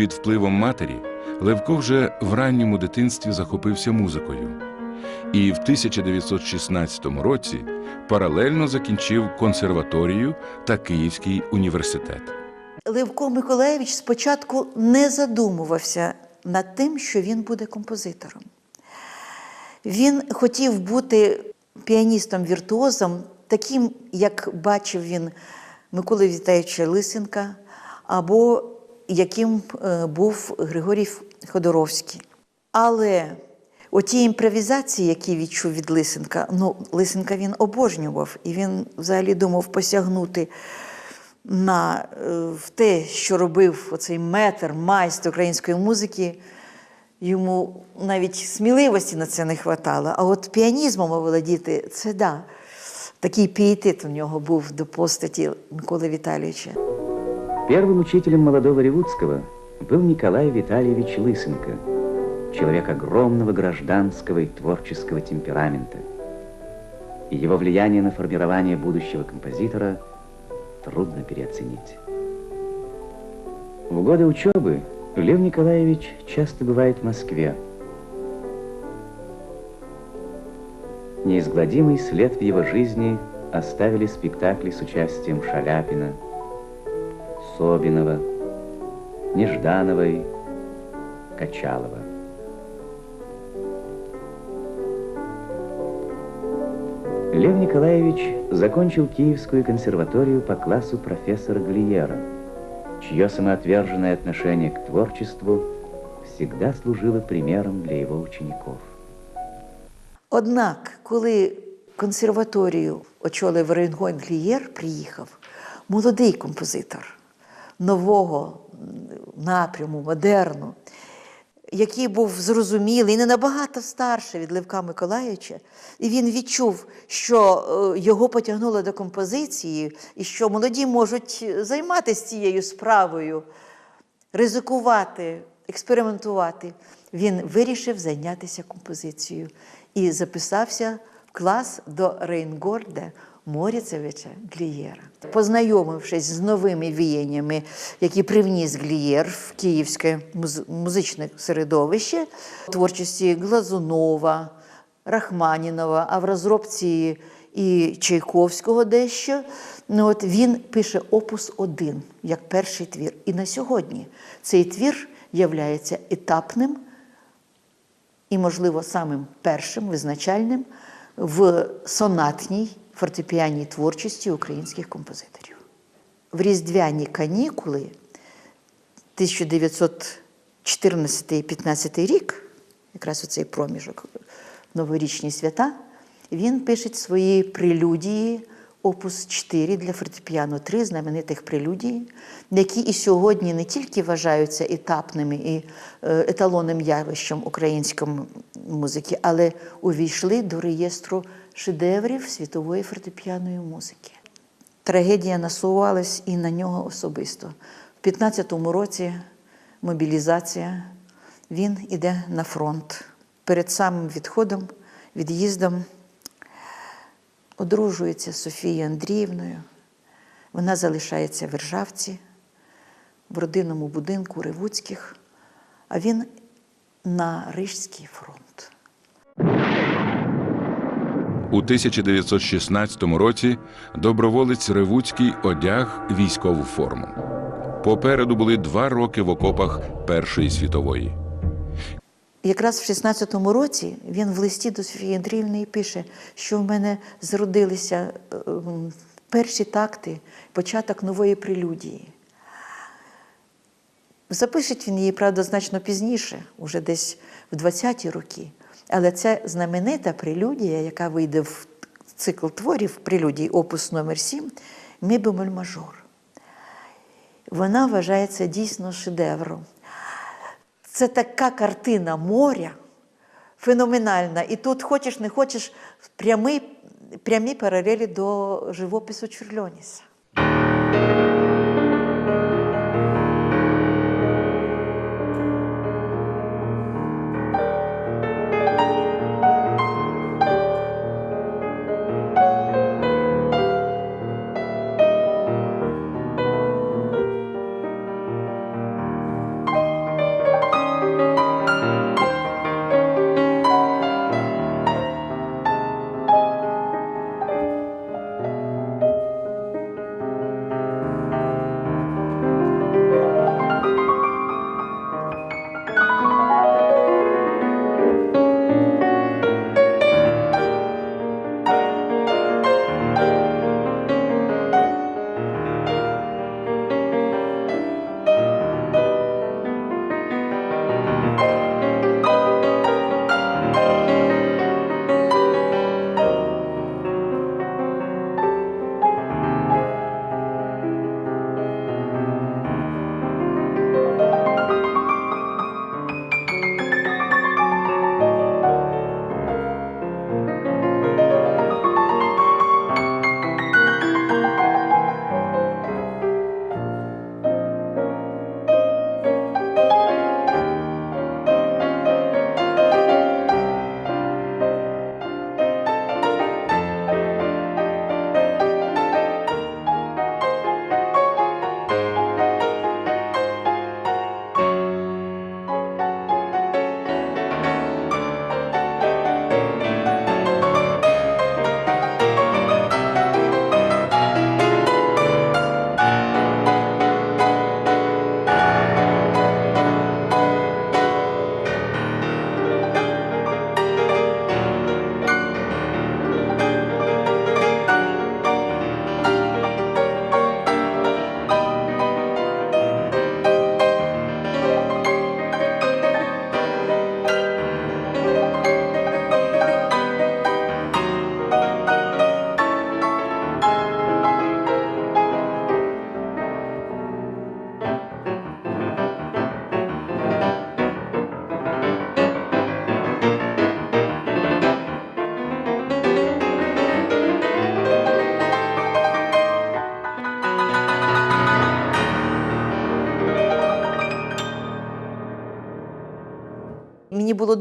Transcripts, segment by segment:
Під впливом матері Левко вже в ранньому дитинстві захопився музикою і в 1916 році паралельно закінчив консерваторію та Київський університет. Левко Миколаєвич спочатку не задумувався над тим, що він буде композитором. Він хотів бути піаністом-віртуозом, таким, як бачив він Миколи Віталійовича Лисенка, або яким е, був Григорій Ходоровський. Але оті імпровізації, які відчув від Лисенка, ну, Лисенка він обожнював, і він взагалі думав посягнути на е, в те, що робив оцей метр, майстер української музики, йому навіть сміливості на це не вистачало. А от піанізмом оволодіти це да. Такий пієтет у нього був до постаті Миколи Віталійовича. Первым учителем молодого Ревудского был Николай Витальевич Лысенко, человек огромного гражданского и творческого темперамента. И его влияние на формирование будущего композитора трудно переоценить. В годы учебы Лев Николаевич часто бывает в Москве. Неизгладимый след в его жизни оставили спектакли с участием Шаляпина, Собинова, Неждановой, Качалова. Лев Николаевич закончил Киевскую консерваторию по классу профессора Глиера, чье самоотверженное отношение к творчеству всегда служило примером для его учеников. Однак, коли консерваторію очолив Рейнгойн Глієр, приїхав молодий композитор нового напряму, модерну, який був зрозумілий, не набагато старше від Левка Миколаївича, і він відчув, що е, його потягнуло до композиції, і що молоді можуть займатися цією справою, ризикувати, експериментувати. Він вирішив зайнятися композицією і записався в клас до Рейнгорда Моріцевича Глієра. Познайомившись з новими віяннями, які привніс Глієр в київське музичне середовище, творчості Глазунова, Рахманінова, а в розробці і Чайковського дещо. Ну, от він пише опус 1 як перший твір. І на сьогодні цей твір являється етапним і, можливо, самим першим визначальним в сонатній фортепіанній творчості українських композиторів. В різдвяні канікули 1914-15 рік, якраз оцей проміжок новорічні свята, він пише свої прелюдії, опус 4 для фортепіано 3 знаменитих прелюдій, які і сьогодні не тільки вважаються етапними і е, еталонним явищем української музики, але увійшли до реєстру шедеврів світової фортепіаної музики. Трагедія насувалась і на нього особисто. В 15-му році мобілізація, він іде на фронт. Перед самим відходом, від'їздом одружується з Софією Андріївною. Вона залишається в Ржавці, в родинному будинку Ревуцьких, а він на Рижський фронт. У 1916 році доброволець Ревуцький одяг військову форму. Попереду були два роки в окопах Першої світової. Якраз в 16-му році він в листі до Софії Андріївни пише, що в мене зародилися е, перші такти, початок нової прелюдії. Запишеть він її, правда, значно пізніше, уже десь в 20-ті роки. Але це знаменита прелюдія, яка вийде в цикл творів прелюдій, опус номер 7 Мі бемоль мажор. Вона вважається дійсно шедевром. Це така картина моря, феноменальна. І тут, хочеш не хочеш, прямі, прямі паралелі до живопису Чурльоніса.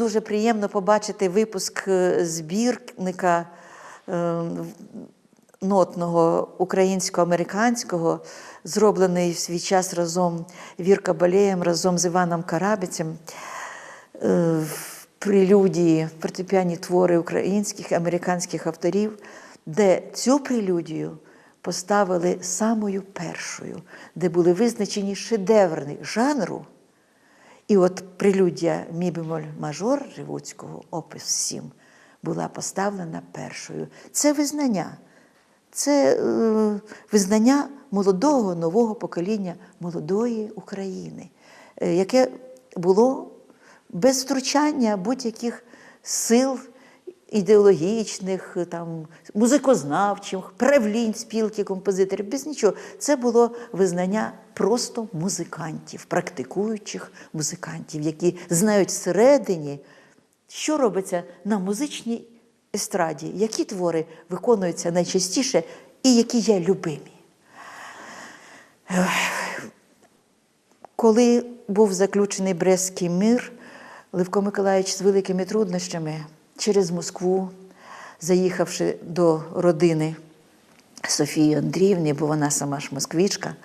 Дуже приємно побачити випуск е, збірника е, нотного українсько-американського, зроблений в свій час разом Вірка Балеєм, разом з Іваном Карабицем. Е, Прелюдії, фортепіані твори українських, американських авторів, де цю прелюдію поставили самою першою, де були визначені шедеври жанру. І от прелюдія мі бемоль мажор Ривуцького, опис 7, була поставлена першою. Це визнання. Це е, визнання молодого нового покоління молодої України, е, яке було без втручання будь-яких сил ідеологічних, е, там, музикознавчих, правлінь, спілки композиторів, без нічого. Це було визнання просто музикантів, практикуючих музикантів, які знають всередині, що робиться на музичній естраді, які твори виконуються найчастіше і які є любимі. Коли був заключений Брестський мир, Левко Миколаївич з великими труднощами через Москву, заїхавши до родини Софії Андріївни, бо вона сама ж москвичка,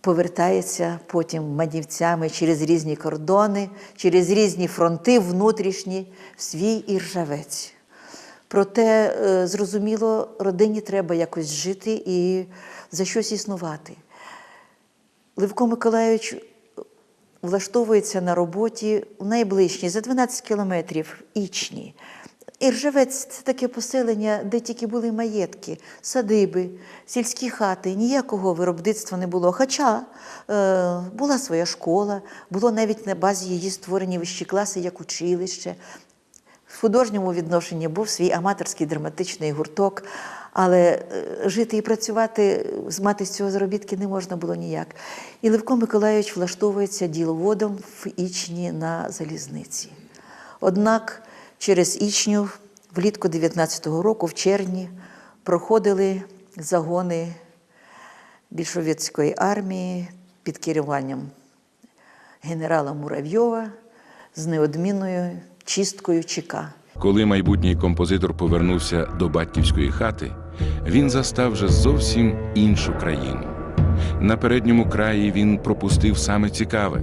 повертається потім манівцями через різні кордони, через різні фронти внутрішні в свій Іржавець. Проте, е, зрозуміло, родині треба якось жити і за щось існувати. Левко Миколайович влаштовується на роботі в найближчій, за 12 кілометрів Ічні. Іржавець це таке поселення, де тільки були маєтки, садиби, сільські хати, ніякого виробництва не було. Хоча е, була своя школа, було навіть на базі її створені вищі класи як училище. В художньому відношенні був свій аматорський драматичний гурток, але е, жити і працювати, мати з цього заробітки не можна було ніяк. І Левко Миколайович влаштовується діловодом в Ічні на залізниці. Однак через Ічню влітку 19-го року, в червні, проходили загони більшовицької армії під керуванням генерала Муравйова з неодмінною чисткою ЧК. Коли майбутній композитор повернувся до батьківської хати, він застав вже зовсім іншу країну. На передньому краї він пропустив саме цікаве: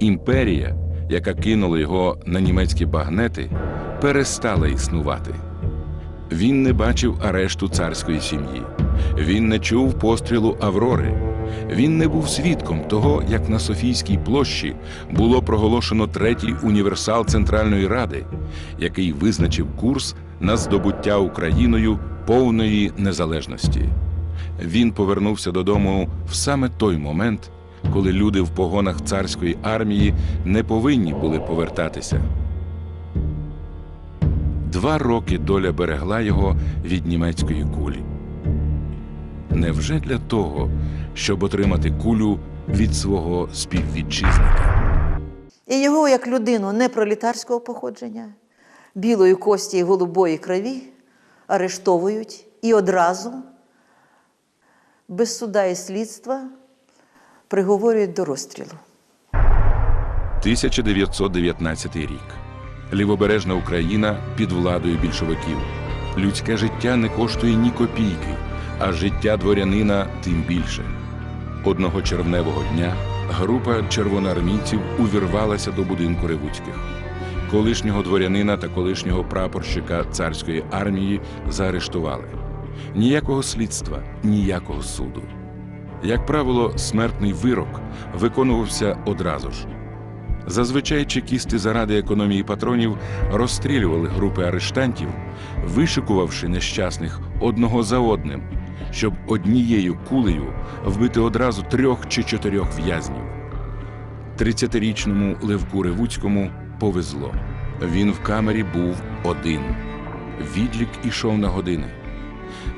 імперія, яка кинула його на німецькі багнети, перестала існувати. Він не бачив арешту царської сім'ї. Він не чув пострілу Аврори. Він не був свідком того, як на Софійській площі було проголошено третій універсал Центральної Ради, який визначив курс на здобуття Україною повної незалежності. Він повернувся додому в саме той момент, коли люди в погонах царської армії не повинні були повертатися. Два роки доля берегла його від німецької кулі. Невже для того, щоб отримати кулю від свого співвітчизника? І його, як людину непролітарського походження, білої кості і голубої крові, арештовують і одразу, без суда і слідства, приговорюють до розстрілу. 1919 рік. Лівобережна Україна під владою більшовиків. Людське життя не коштує ні копійки, а життя дворянина тим більше. Одного червневого дня група червоноармійців увірвалася до будинку Ревуцьких. Колишнього дворянина та колишнього прапорщика царської армії заарештували. Ніякого слідства, ніякого суду. Як правило, смертний вирок виконувався одразу ж. Зазвичай чекісти заради економії патронів розстрілювали групи арештантів, вишикувавши нещасних одного за одним, щоб однією кулею вбити одразу трьох чи чотирьох в'язнів. 30-річному Левку Ревуцькому повезло. Він в камері був один. Відлік ішов на години.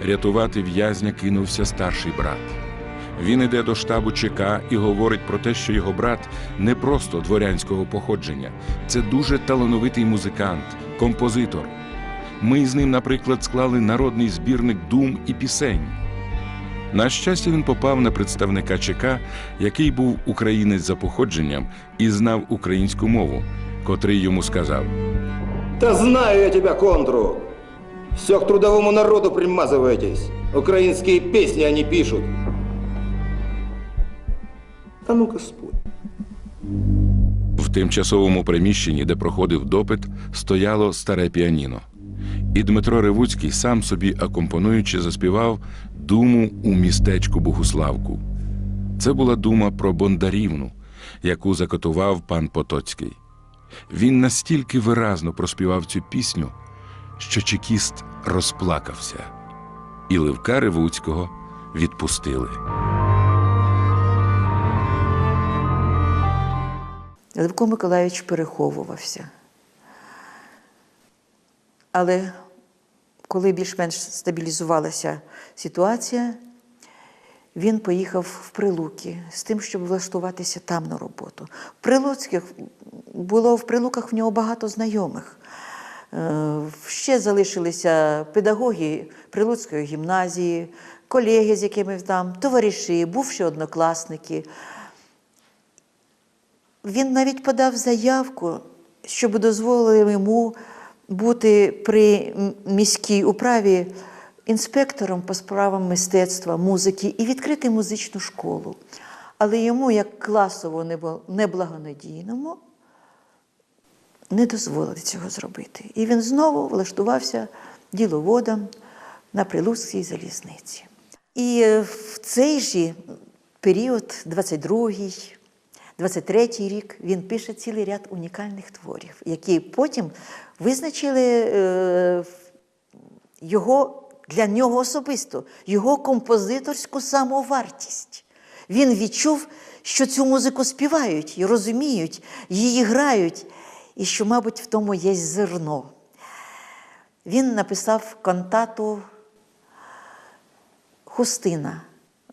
Рятувати в'язня кинувся старший брат. Він іде до штабу ЧК і говорить про те, що його брат не просто дворянського походження, це дуже талановитий музикант, композитор. Ми з ним, наприклад, склали народний збірник дум і пісень. На щастя, він попав на представника ЧК, який був українець за походженням і знав українську мову, котрий йому сказав: Да знаю я тебя, контру. Все к трудовому народу примазываетесь. Украинские песни они пишут. А ну-ка спой. В тимчасовому приміщенні, де проходив допит, стояло старе піаніно. І Дмитро Ревуцький сам собі акомпонуючи заспівав думу у містечку Богуславку. Це була дума про Бондарівну, яку закотував пан Потоцький. Він настільки виразно проспівав цю пісню, що чекіст розплакався, і Левка Ревуцького відпустили. Левко Миколайович переховувався. Але коли більш-менш стабілізувалася ситуація, він поїхав в Прилуки з тим, щоб влаштуватися там на роботу. В Прилуцьких було в Прилуках в нього багато знайомих. Е, Ще залишилися педагоги Прилуцької гімназії, колеги, з якими там, товариші, бувші однокласники. Він навіть подав заявку, щоб дозволили йому бути при міській управі інспектором по справам мистецтва, музики і відкрити музичну школу. Але йому, як класово неблагонадійному, не дозволили цього зробити. І він знову влаштувався діловодом на Прилуцькій залізниці. І е, в цей же період, 22-й, 23-й рік, він пише цілий ряд унікальних творів, які потім визначили е, його для нього особисто, його композиторську самовартість. Він відчув, що цю музику співають і розуміють, її грають, і що, мабуть, в тому є зерно. Він написав кантату Хустина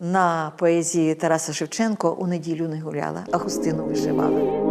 на поезії Тараса Шевченко у неділю не гуляла, а хустину вишивала.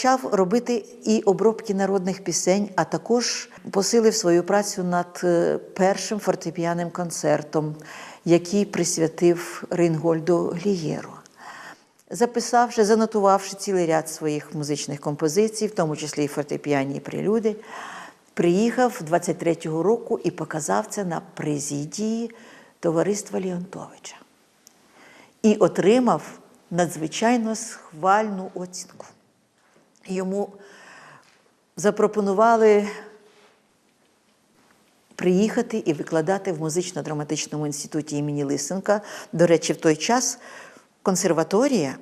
Почав робити і обробки народних пісень, а також посилив свою працю над е, першим фортепіанним концертом, який присвятив Рейнгольду Глієру. Записавши, занотувавши цілий ряд своїх музичних композицій, в тому числі і фортепіанні і прелюди, приїхав 23-го року і показав це на президії товариства Леонтовича і отримав надзвичайно схвальну оцінку. Йому запропонували приїхати і викладати в музично-драматичному інституті імені Лисенка. До речі, в той час консерваторія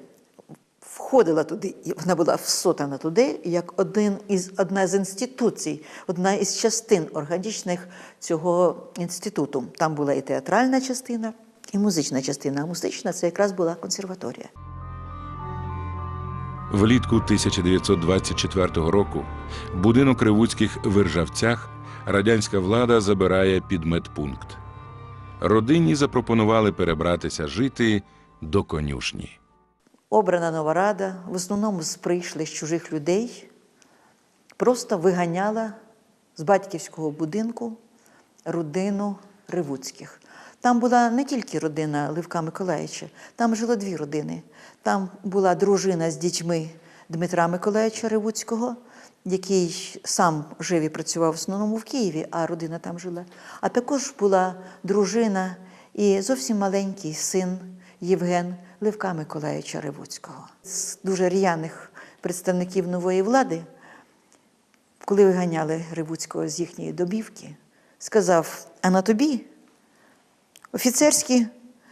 входила туди, і вона була всотана туди як один із, одна з інституцій, одна із частин органічних цього інституту. Там була і театральна частина, і музична частина. А музична це якраз була консерваторія. Влітку 1924 року будинок Кривуцьких в Іржавцях радянська влада забирає під медпункт. Родині запропонували перебратися жити до конюшні. Обрана нова рада, в основному з прийшлих чужих людей, просто виганяла з батьківського будинку родину Ривуцьких. Там була не тільки родина Левка Миколаївича, там жило дві родини. Там була дружина з дітьми Дмитра Миколаївича Ривуцького який сам жив і працював в основному в Києві, а родина там жила. А також була дружина і зовсім маленький син Євген Левка Миколаївича Ревуцького. З дуже р'яних представників нової влади, коли виганяли Ревуцького з їхньої добівки, сказав: а на тобі офіцерські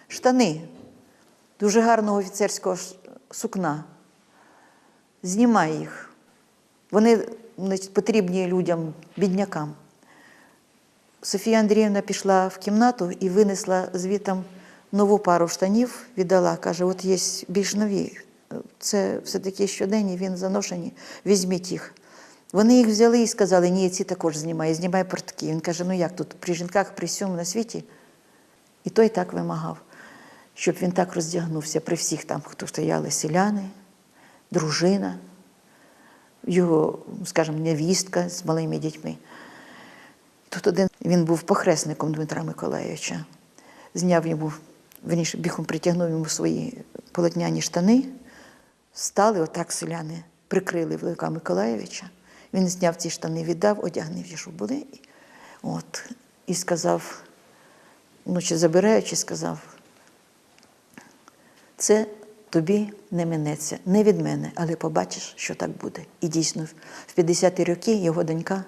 штани, дуже гарного офіцерського сукна. Знімай їх. Вони потрібні людям, біднякам. Софія Андріївна пішла в кімнату і винесла звітом нову пару штанів, віддала. Каже: от є більш нові. Це все-таки щоденні, він заношені, візьміть їх. Вони їх взяли і сказали, ні, ці також знімай, знімай портки. Він каже: ну як тут при жінках, при всьому на світі? І той так вимагав, щоб він так роздягнувся при всіх там, хто стояли селяни, дружина, його, скажімо, невістка з малими дітьми. Тут один він був похресником Дмитра Миколайовича. Зняв йому, верніше, бігом притягнув йому свої полотняні штани, стали отак селяни, прикрили Велика Миколайовича. Він зняв ці штани, віддав, одягнув що були. От, і сказав, ну чи забираючи, сказав, це тобі не минеться, не від мене, але побачиш, що так буде. І дійсно, в 50-ті роки його донька,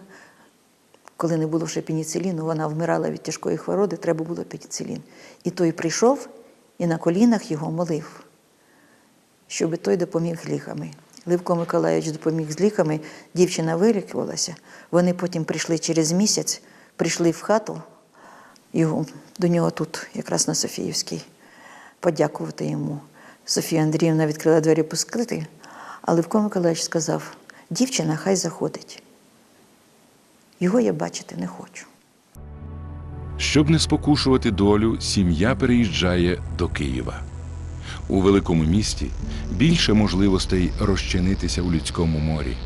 коли не було ще пеніциліну, вона вмирала від тяжкої хвороби, треба було пеніцилін. І той прийшов і на колінах його молив, щоб той допоміг ліками. Левко Миколаївич допоміг з ліками, дівчина вилікувалася. Вони потім прийшли через місяць, прийшли в хату, його, до нього тут, якраз на Софіївській, подякувати йому. Софія Андріївна відкрила двері пускати, а Левко Миколаївич сказав: дівчина хай заходить. Його я бачити не хочу. Щоб не спокушувати долю, сім'я переїжджає до Києва. У великому місті більше можливостей розчинитися у людському морі.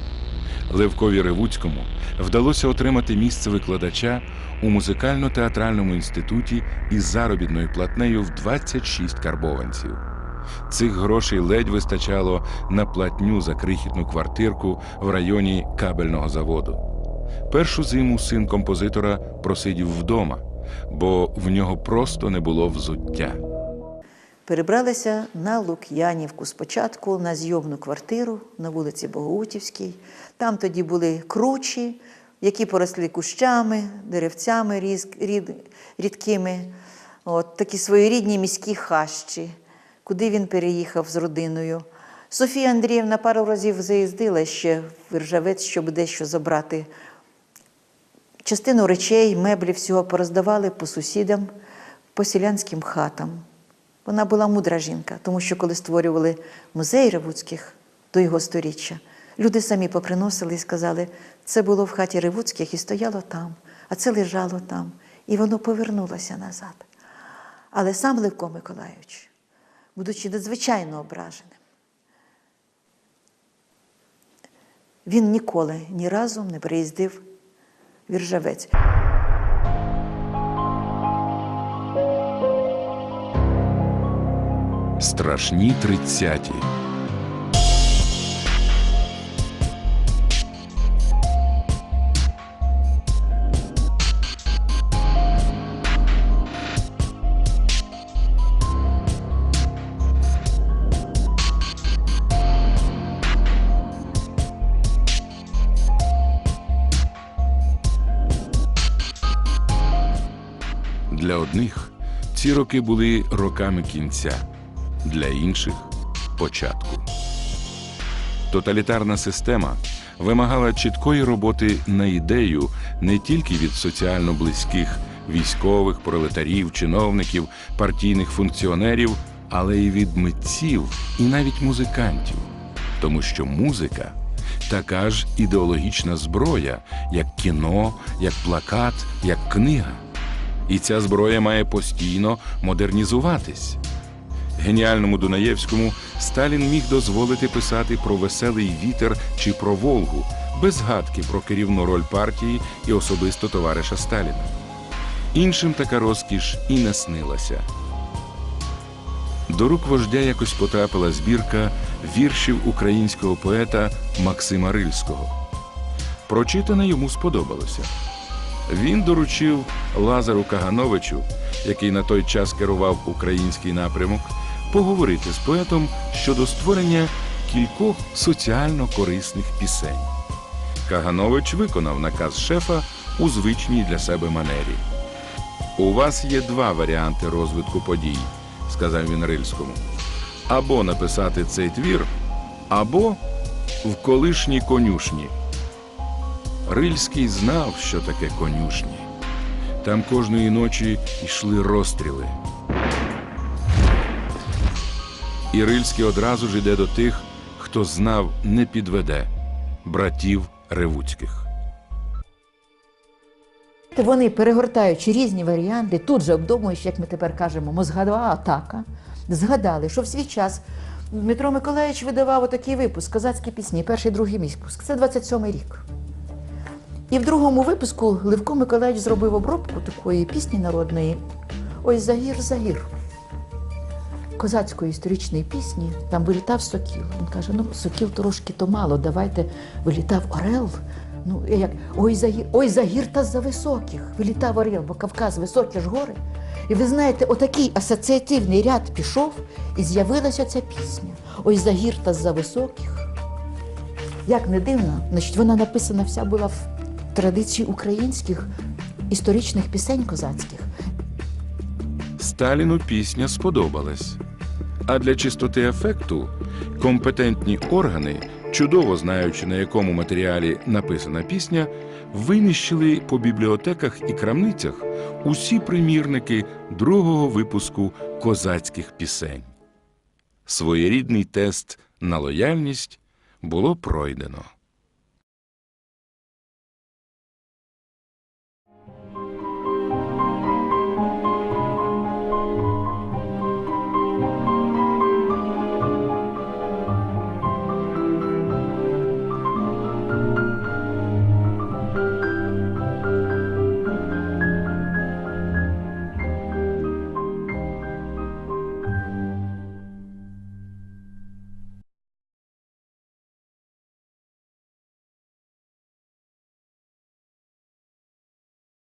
Левкові Ревуцькому вдалося отримати місце викладача у музикально-театральному інституті із заробітною платнею в 26 карбованців. Цих грошей ледь вистачало на платню за крихітну квартирку в районі кабельного заводу. Першу зиму син композитора просидів вдома, бо в нього просто не було взуття. Перебралися на Лук'янівку спочатку на зйомну квартиру на вулиці Богоутівській. Там тоді були кручі, які поросли кущами, деревцями різ, рід, рідкими. От, такі своєрідні міські хащі, куди він переїхав з родиною. Софія Андріївна пару разів заїздила ще в Іржавець, щоб дещо забрати частину речей, меблів всього пороздавали по сусідам, по селянським хатам. Вона була мудра жінка, тому що коли створювали музей Ревуцьких до його сторіччя, люди самі поприносили і сказали, це було в хаті Ревуцьких і стояло там, а це лежало там, і воно повернулося назад. Але сам Левко Миколайович, будучи надзвичайно ображеним, він ніколи ні разу не приїздив в Іржавець. Страшні тридцяті. Ці роки були роками кінця, для інших початку. Тоталітарна система вимагала чіткої роботи на ідею не тільки від соціально близьких військових, пролетарів, чиновників, партійних функціонерів, але й від митців і навіть музикантів, тому що музика така ж ідеологічна зброя, як кіно, як плакат, як книга. І ця зброя має постійно модернізуватись. Геніальному Дунаєвському Сталін міг дозволити писати про веселий вітер чи про Волгу, без згадки про керівну роль партії і особисто товариша Сталіна. Іншим така розкіш і не снилася. До рук вождя якось потрапила збірка віршів українського поета Максима Рильського. Прочитане йому сподобалося. Він доручив Лазару Кагановичу, який на той час керував український напрямок, поговорити з поетом щодо створення кількох соціально корисних пісень. Каганович виконав наказ шефа у звичній для себе манері. У вас є два варіанти розвитку подій, сказав він Рильському. Або написати цей твір, або в колишній конюшні. Рильський знав, що таке конюшні. Там кожної ночі йшли розстріли. І Рильський одразу ж іде до тих, хто знав, не підведе братів Ревуцьких. Вони, перегортаючи різні варіанти, тут же обдумуючи, як ми тепер кажемо, мозгова атака, згадали, що в свій час Дмитро Миколаївич видавав отакий випуск Козацькі пісні, перший другий випуск. Це 27-й рік. І в другому випуску Левко Миколаївич зробив обробку такої пісні народної Ой, загір, загір. Козацької історичної пісні там вилітав сокіл. Він каже: ну, сокіл трошки то мало, давайте вилітав орел. Ну, як ой, загір, ой, загір та за високих. Вилітав орел, бо Кавказ високі ж гори. І ви знаєте, отакий асоціативний ряд пішов, і з'явилася ця пісня. Ой, загір та за високих. Як не дивно, значить, вона написана вся була в традиції українських історичних пісень козацьких. Сталіну пісня сподобалась. А для чистоти ефекту компетентні органи, чудово знаючи, на якому матеріалі написана пісня, винищили по бібліотеках і крамницях усі примірники другого випуску козацьких пісень. Своєрідний тест на лояльність було пройдено.